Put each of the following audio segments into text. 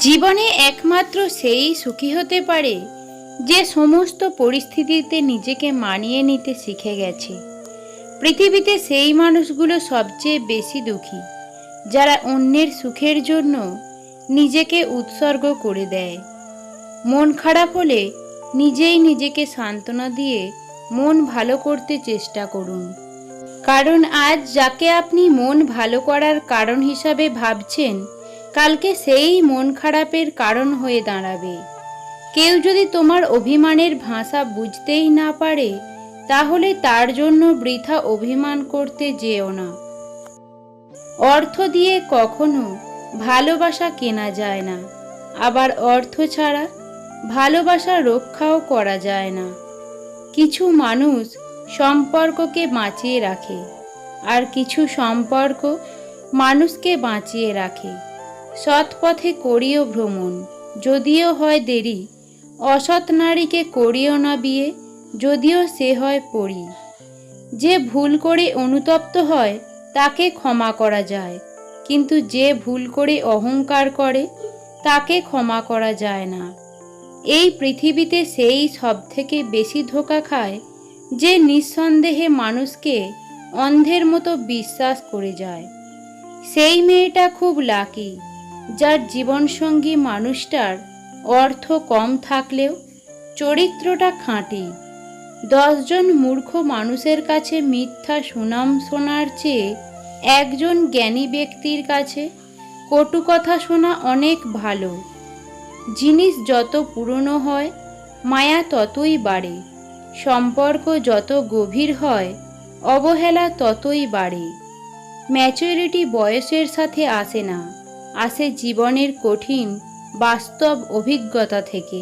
জীবনে একমাত্র সেই সুখী হতে পারে যে সমস্ত পরিস্থিতিতে নিজেকে মানিয়ে নিতে শিখে গেছে। পৃথিবীতে সেই মানুষগুলো সবচেয়ে বেশি দুঃখী, যারা অন্যের সুখের জন্য নিজেকে উৎসর্গ করে দেয়। মন খারাপ হলে নিজেই নিজেকে সান্ত্বনা দিয়ে মন ভালো করতে চেষ্টা করুন। কারণ আজ যাকে আপনি মন ভালো করার কারণ হিসাবে ভাবছেন কালকে সেই মন খারাপের কারণ হয়ে দাঁড়াবে। কেউ যদি তোমার অভিমানের ভাষা বুঝতেই না পারে, তাহলে তার জন্য বৃথা অভিমান করতে যেও না। অর্থ দিয়ে কখনো ভালোবাসা কেনা যায় না। আবার অর্থ ছাড়া ভালোবাসা রক্ষাও করা যায় না। কিছু মানুষ সম্পর্ককে বাঁচিয়ে রাখে, আর কিছু সম্পর্ক মানুষকে বাঁচিয়ে রাখে। সৎ পথে করিও ভ্রমণ, যদিও হয় দেরি। অসৎ নারীকে করিও না বিয়ে, যদিও সে হয় পড়ি যে ভুল করে অনুতপ্ত হয়, তাকে ক্ষমা করা যায়। কিন্তু যে ভুল করে অহংকার করে, তাকে ক্ষমা করা যায় না। এই পৃথিবীতে সেই সব থেকে বেশি ধোকা খায়, যে নিঃসন্দেহে মানুষকে অন্ধের মতো বিশ্বাস করে যায়। সেই মেয়েটা খুব লাকি। যার জীবনসঙ্গী মানুষটার অর্থ কম থাকলেও চরিত্রটা খাঁটি। দশজন মূর্খ মানুষের কাছে মিথ্যা সুনাম শোনার চেয়ে একজন জ্ঞানী ব্যক্তির কাছে কটু কথা শোনা অনেক ভালো। জিনিস যত পুরনো হয়, মায়া ততই বাড়ে। সম্পর্ক যত গভীর হয়, অবহেলা ততই বাড়ে। ম্যাচুরিটি বয়সের সাথে আসে না। আসে জীবনের কঠিন, বাস্তব অভিজ্ঞতা থেকে।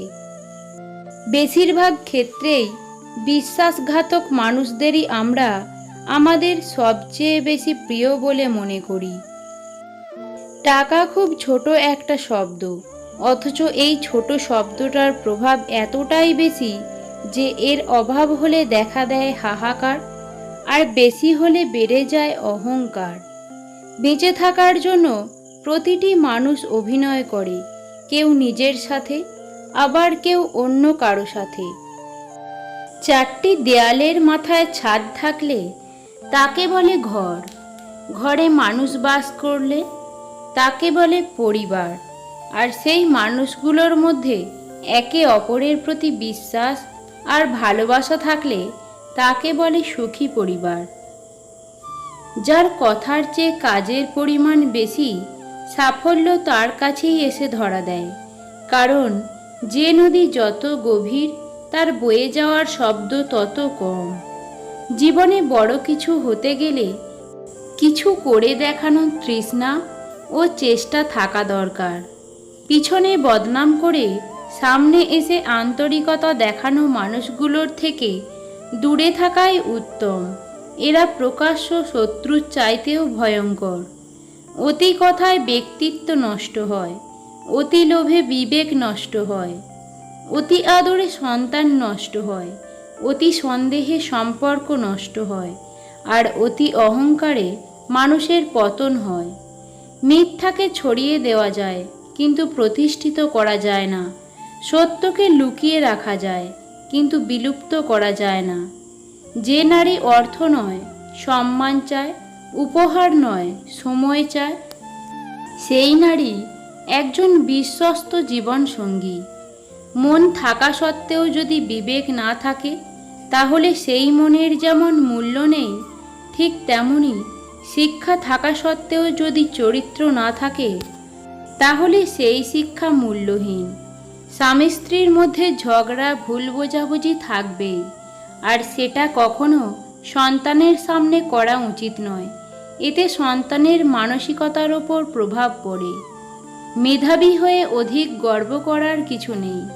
বেশিরভাগ ক্ষেত্রেই বিশ্বাসঘাতক মানুষদেরই আমরা আমাদের সবচেয়ে বেশি প্রিয় বলে মনে করি। টাকা খুব ছোট একটা শব্দ, অথচ এই ছোট শব্দটার প্রভাব এতটাই বেশি যে এর অভাব হলে দেখা দেয় হাহাকার, আর বেশি হলে বেড়ে যায় অহংকার। বেঁচে থাকার জন্য প্রতিটি মানুষ অভিনয় করে, কেউ নিজের সাথে, আবার কেউ অন্য কারও সাথে। চারটি দেয়ালের মাথায় ছাদ থাকলে তাকে বলে ঘর, ঘরে মানুষ বাস করলে তাকে বলে পরিবার, আর সেই মানুষগুলোর মধ্যে একে অপরের প্রতি বিশ্বাস আর ভালোবাসা থাকলে তাকে বলে সুখী পরিবার। যার কথার চেয়ে কাজের পরিমাণ বেশি সাফল্য তার কাছেই এসে ধরা দেয়। কারণ, যে নদী যত গভীর, তার বয়ে যাওয়ার শব্দ তত কম। জীবনে বড় কিছু হতে গেলে কিছু করে দেখানো তৃষ্ণা ও চেষ্টা থাকা দরকার। পিছনে বদনাম করে সামনে এসে আন্তরিকতা দেখানো মানুষগুলোর থেকে দূরে থাকাই উত্তম। এরা প্রকাশ্য শত্রুর চাইতেও ভয়ঙ্কর। অতি কথায় ব্যক্তিত্ব নষ্ট হয়, অতি লোভে বিবেক নষ্ট হয়, অতি আদরে সন্তান নষ্ট হয়, অতি সন্দেহে সম্পর্ক নষ্ট হয়, আর অতি অহংকারে মানুষের পতন হয়। মিথ্যাকে ছড়িয়ে দেওয়া যায়, কিন্তু প্রতিষ্ঠিত করা যায় না। সত্যকে লুকিয়ে রাখা যায়, কিন্তু বিলুপ্ত করা যায় না। যে নারী অর্থ নয়, সম্মান চায় উপহার নয়, সময় চায়। সেই নারী একজন বিশ্বস্ত জীবনসঙ্গী। মন থাকা সত্ত্বেও যদি বিবেক না থাকে, তাহলে সেই মনের যেমন মূল্য নেই, ঠিক তেমনি শিক্ষা থাকা সত্ত্বেও যদি চরিত্র না থাকে, তাহলে সেই শিক্ষা মূল্যহীন। স্বামী স্ত্রীর মধ্যে ঝগড়া, ভুল বোঝাবুঝি থাকবেই, আর সেটা কখনো সন্তানের সামনে করা উচিত নয়। এতে সন্তানের মানসিকতার ওপর প্রভাব পড়ে। মেধাবী হয়ে অধিক গর্ব করার কিছু নেই।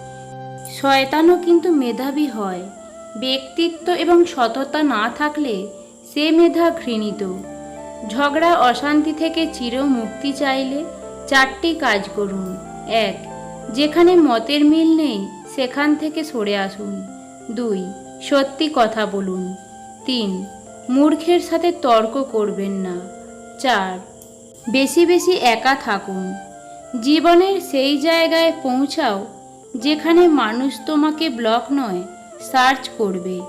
শয়তানও কিন্তু মেধাবী হয়। ব্যক্তিত্ব এবং সততা না থাকলে সে মেধা ঘৃণিত। ঝগড়া, অশান্তি থেকে চির মুক্তি চাইলে চারটি কাজ করুন। এক, যেখানে মতের মিল নেই, সেখান থেকে সরে আসুন। দুই, সত্যি কথা বলুন। তিন মূর্খের সাথে তর্ক করবেন না। চার, বেশি বেশি একা থাকুন। জীবনের সেই জায়গায় পৌঁছাও যেখানে মানুষ তোমাকে ব্লক নয় সার্চ করবে।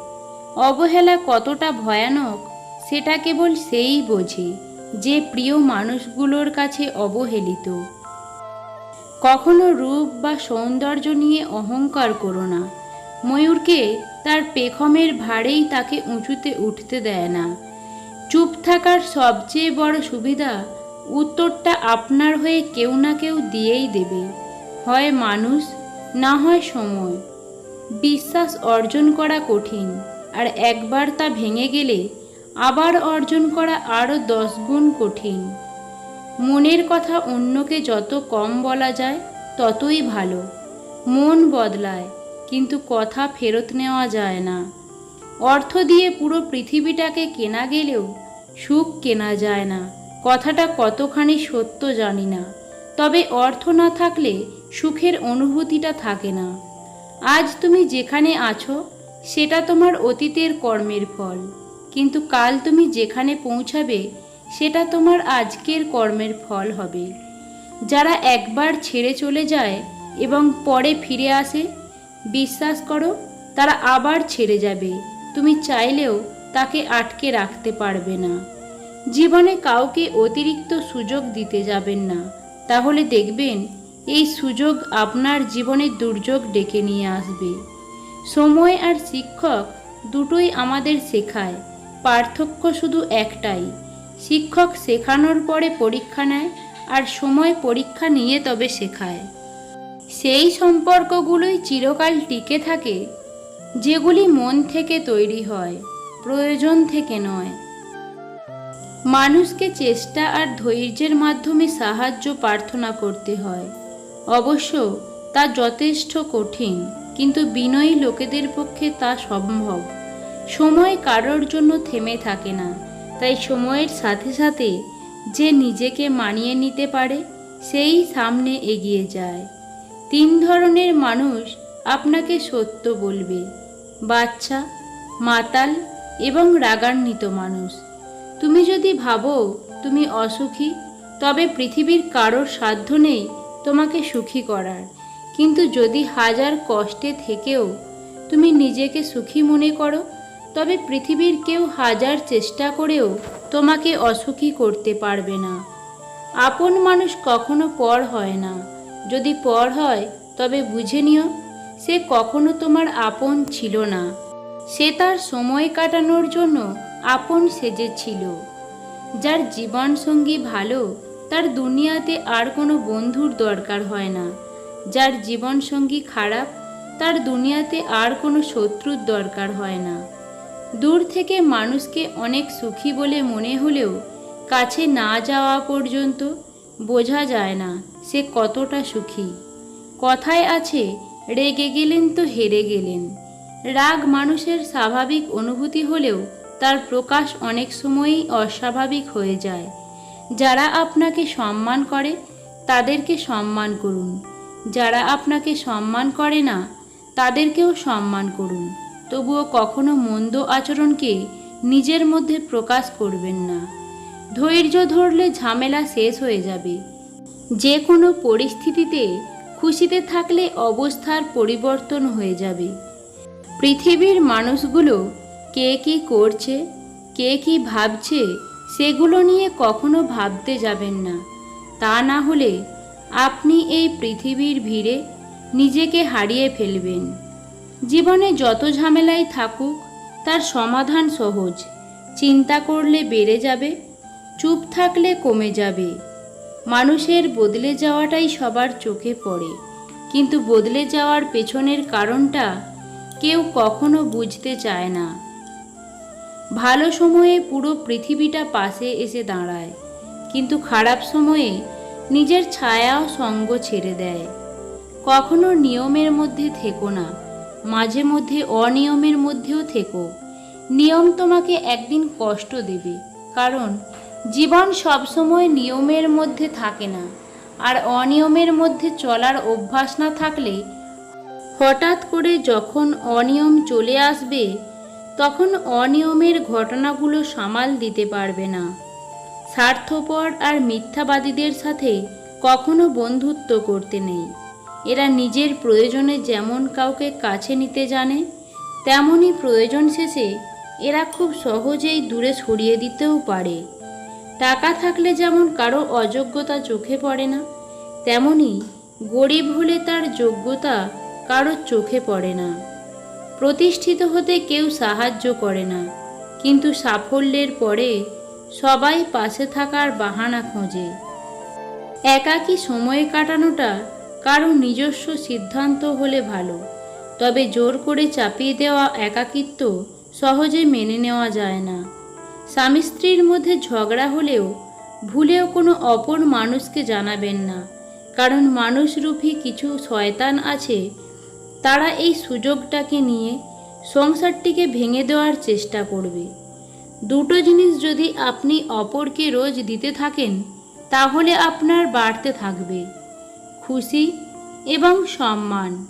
অবহেলা কতটা ভয়ানক, সেটা কেবল সেই বোঝে যে প্রিয় মানুষগুলোর কাছে অবহেলিত। কখনো রূপ বা সৌন্দর্য নিয়ে অহংকার করো না। ময়ূরকে তার পেখমের ভারেই তাকে উঁচুতে উঠতে দেয় না। চুপ থাকার সবচেয়ে বড় সুবিধা উত্তরটা আপনার হয়ে কেউ না কেউ দিয়েই দেবে। হয় মানুষ, না হয় সময়। বিশ্বাস অর্জন করা কঠিন, আর একবার তা ভেঙে গেলে আবার অর্জন করা আরও দশ গুণ কঠিন। মনের কথা অন্যকে যত কম বলা যায়, ততই ভালো। মন বদলায় কিন্তু কথা ফেরত নেওয়া যায় না। অর্থ দিয়ে পুরো পৃথিবীটাকে কেনা গেলেও সুখ কেনা যায় না। কথাটা কতখানি সত্য জানি না। তবে অর্থ না থাকলে সুখের অনুভূতিটা থাকে না। আজ তুমি যেখানে আছো, সেটা তোমার অতীতের কর্মের ফল। কিন্তু কাল তুমি যেখানে পৌঁছাবে, সেটা তোমার আজকের কর্মের ফল হবে। যারা একবার ছেড়ে চলে যায় এবং পরে ফিরে আসে বিশ্বাস করো, তারা আবার ছেড়ে যাবে। তুমি চাইলেও তাকে আটকে রাখতে পারবে না। জীবনে কাউকে অতিরিক্ত সুযোগ দিতে যাবেন না। তাহলে দেখবেন, এই সুযোগ আপনার জীবনে দুর্যোগ ডেকে নিয়ে আসবে। সময় আর শিক্ষক দুটোই আমাদের শেখায়। পার্থক্য শুধু একটাই। শিক্ষক শেখানোর পরে পরীক্ষা নেয় আর সময় পরীক্ষা নিয়ে তবে শেখায়। সেই সম্পর্কগুলোই চিরকাল টিকে থাকে, যেগুলি মন থেকে তৈরি হয়, প্রয়োজন থেকে নয়। মানুষকে চেষ্টা আর ধৈর্যের মাধ্যমে সাহায্য প্রার্থনা করতে হয়। অবশ্য তা যথেষ্ট কঠিন, কিন্তু বিনয়ী লোকেদের পক্ষে তা সম্ভব। সময় কারোর জন্য থেমে থাকে না, তাই সময়ের সাথে সাথে যে নিজেকে মানিয়ে নিতে পারে, সেই সামনে এগিয়ে যায়। তিন ধরনের মানুষ আপনাকে সত্য বলবে। বাচ্চা, মাতাল এবং রাগান্বিত মানুষ। তুমি যদি ভাবো তুমি অসুখী, তবে পৃথিবীর কারোর সাধ্য নেই তোমাকে সুখী করার। কিন্তু যদি হাজার কষ্টে থেকেও তুমি নিজেকে সুখী মনে করো, তবে পৃথিবীর কেউ হাজার চেষ্টা করেও তোমাকে অসুখী করতে পারবে না। আপন মানুষ কখনো পর হয় না। যদি পর হয়, তবে বুঝে নিও, সে কখনো তোমার আপন ছিল না। সে তার সময় কাটানোর জন্য আপন সেজেছিল। যার জীবনসঙ্গী ভালো, তার দুনিয়াতে আর কোনো বন্ধুর দরকার হয় না। যার জীবনসঙ্গী খারাপ, তার দুনিয়াতে আর কোনো শত্রুর দরকার হয় না। দূর থেকে মানুষকে অনেক সুখী বলে মনে হলেও, কাছে না যাওয়া পর্যন্ত বোঝা যায় না। সে কতটা সুখী। কথায় আছে, রেগে গেলেন তো হেরে গেলেন। রাগ মানুষের স্বাভাবিক অনুভূতি হলেও তার প্রকাশ অনেক সময়ই অস্বাভাবিক হয়ে যায়। যারা আপনাকে সম্মান করে, তাদেরকে সম্মান করুন। যারা আপনাকে সম্মান করে না, তাদেরকেও সম্মান করুন। তবুও কখনো মন্দ আচরণকে নিজের মধ্যে প্রকাশ করবেন না। ধৈর্য ধরলে ঝামেলা শেষ হয়ে যাবে। যে কোনো পরিস্থিতিতে খুশিতে থাকলে অবস্থার পরিবর্তন হয়ে যাবে। পৃথিবীর মানুষগুলো কে কি করছে, কে কি ভাবছে, সেগুলো নিয়ে কখনো ভাবতে যাবেন না। তা না হলে আপনি এই পৃথিবীর ভিড়ে নিজেকে হারিয়ে ফেলবেন। জীবনে যত ঝামেলাই থাকুক, তার সমাধান সহজ। চিন্তা করলে বেড়ে যাবে, চুপ থাকলে কমে যাবে। মানুষের বদলে যাওয়াটাই সবার চোখে পড়ে। কিন্তু বদলে যাওয়ার পেছনের কারণটা কেউ কখনো বুঝতে চায় না। ভালো সময়ে পুরো পৃথিবীটা পাশে এসে দাঁড়ায়, কিন্তু খারাপ সময়ে নিজের ছায়াও সঙ্গ ছেড়ে দেয়। কখনো নিয়মের মধ্যে থেকো না, মাঝে মধ্যে অনিয়মের মধ্যেও থেকো। নিয়ম তোমাকে একদিন কষ্ট দেবে, কারণ জীবন সবসময় নিয়মের মধ্যে থাকে না, আর অনিয়মের মধ্যে চলার অভ্যাস না থাকলে হঠাৎ করে যখন অনিয়ম চলে আসবে, তখন অনিয়মের ঘটনাগুলো সামাল দিতে পারবে না। স্বার্থপর আর মিথ্যাবাদীদের সাথে কখনো বন্ধুত্ব করতে নেই। এরা নিজের প্রয়োজনে যেমন কাউকে কাছে নিতে জানে, তেমনই প্রয়োজন শেষে এরা খুব সহজেই দূরে সরিয়ে দিতেও পারে। টাকা থাকলে যেমন কারও অযোগ্যতা চোখে পড়ে না, তেমনি গরিব হলে তার যোগ্যতা কারোর চোখে পড়ে না। প্রতিষ্ঠিত হতে কেউ সাহায্য করে না, কিন্তু সাফল্যের পরে সবাই পাশে থাকার বাহানা খোঁজে। একাকী সময় কাটানোটা কারও নিজস্ব সিদ্ধান্ত হলে ভালো, তবে জোর করে চাপিয়ে দেওয়া একাকিত্ব সহজে মেনে নেওয়া যায় না। স্বামী স্ত্রীর মধ্যে ঝগড়া হলেও ভুলেও কোনো অপর মানুষকে জানাবেন না। কারণ মানুষরূপী কিছু শয়তান আছে, তারা এই সুযোগটাকে নিয়ে সংসারটিকে ভেঙে দেওয়ার চেষ্টা করবে। দুটো জিনিস যদি আপনি অপরকে রোজ দিতে থাকেন, তাহলে আপনার বাড়তে থাকবে। খুশি এবং সম্মান।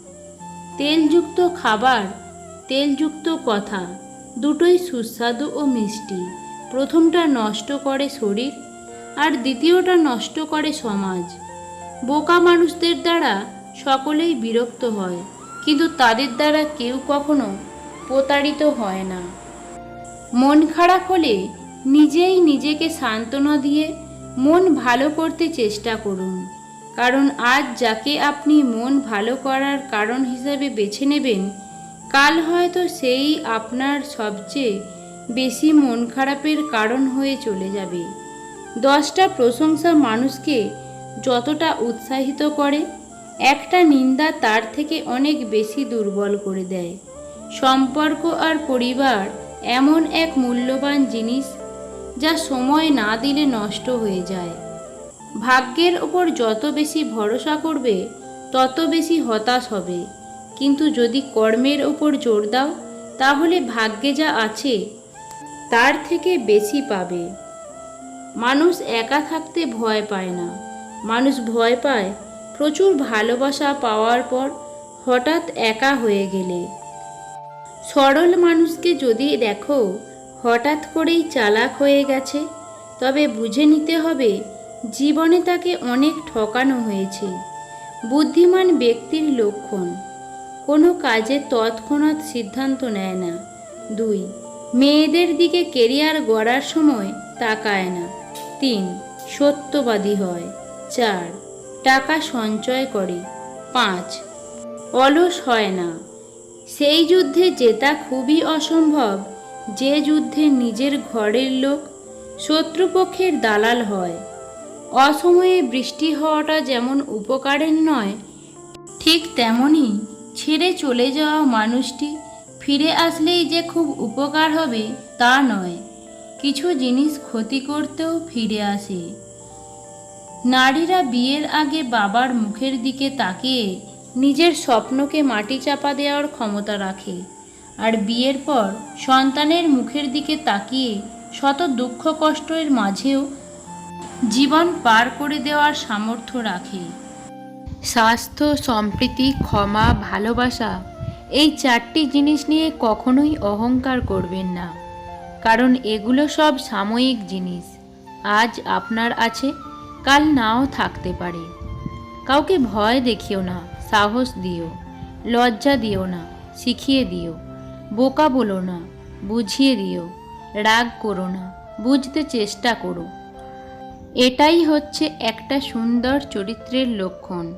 তেলযুক্ত খাবার, তেলযুক্ত কথা, দুটোই সুস্বাদু ও মিষ্টি। প্রথমটা নষ্ট করে শরীর আর দ্বিতীয়টা নষ্ট করে সমাজ। বোকা মানুষদের দ্বারা সকলেই বিরক্ত হয়, কিন্তু তাদের দ্বারা কেউ কখনো প্রতারিত হয় না। মন খারাপ হলে নিজেই নিজেকে সান্ত্বনা দিয়ে মন ভালো করতে চেষ্টা করুন, কারণ আজ যাকে আপনি মন ভালো করার কারণ হিসাবে বেছে নেবেন, কাল হয়তো সেই আপনার সবচেয়ে বেশি মন খারাপের কারণ হয়ে চলে যাবে। দশটা প্রশংসা মানুষকে যতটা উৎসাহিত করে, একটা নিন্দা তার থেকে অনেক বেশি দুর্বল করে দেয়। সম্পর্ক আর পরিবার এমন এক মূল্যবান জিনিস যা সময় না দিলে নষ্ট হয়ে যায়। ভাগ্যের ওপর যত বেশি ভরসা করবে, তত বেশি হতাশ হবে। কিন্তু যদি কর্মের ওপর জোর দাও, তাহলে ভাগ্যে যা আছে তার থেকে বেশি পাবে। মানুষ একা থাকতে ভয় পায় না। মানুষ ভয় পায় প্রচুর ভালোবাসা পাওয়ার পর হঠাৎ একা হয়ে গেলে। সরল মানুষকে যদি দেখো, হঠাৎ করেই চালাক হয়ে গেছে, তবে বুঝে নিতে হবে জীবনে তাকে অনেক ঠকানো হয়েছে। বুদ্ধিমান ব্যক্তির লক্ষণ। কোনো কাজে তৎক্ষণাৎ সিদ্ধান্ত নেয় না। দুই মেয়েদের দিকে কেরিয়ার গড়ার সময় তাকায় না। তিন, সত্যবাদী হয়। চার, টাকা সঞ্চয় করে। পাঁচ, অলস হয় না। সেই যুদ্ধে জেতা খুবই অসম্ভব। যে যুদ্ধে নিজের ঘরের লোক শত্রুপক্ষের দালাল হয়। অসময়ে বৃষ্টি হওয়াটা যেমন উপকারের নয়, ঠিক তেমনই ছেড়ে চলে যাওয়া মানুষটি ফিরে আসলেই যে খুব উপকার হবে তা নয়। কিছু জিনিস ক্ষতি করতেও ফিরে আসে। নারীরা বিয়ের আগে বাবার মুখের দিকে তাকিয়ে নিজের স্বপ্নকে মাটি চাপা দেওয়ার ক্ষমতা রাখে আর বিয়ের পর সন্তানের মুখের দিকে তাকিয়ে শত দুঃখ কষ্টের মাঝেও জীবন পার করে দেওয়ার সামর্থ্য রাখে। স্বাস্থ্য, সম্প্রীতি, ক্ষমা, ভালোবাসা এই চারটি জিনিস নিয়ে কখনোই অহংকার করবেন না। কারণ এগুলো সব সাময়িক জিনিস। আজ আপনার আছে, কাল নাও থাকতে পারে। কাউকে ভয় দেখিও না, সাহস দিও। লজ্জা দিও না, শিখিয়ে দিও। বোকা বলো না, বুঝিয়ে দিও। রাগ করো না, বুঝতে চেষ্টা করো। এটাই হচ্ছে একটা সুন্দর চরিত্রের লক্ষণ।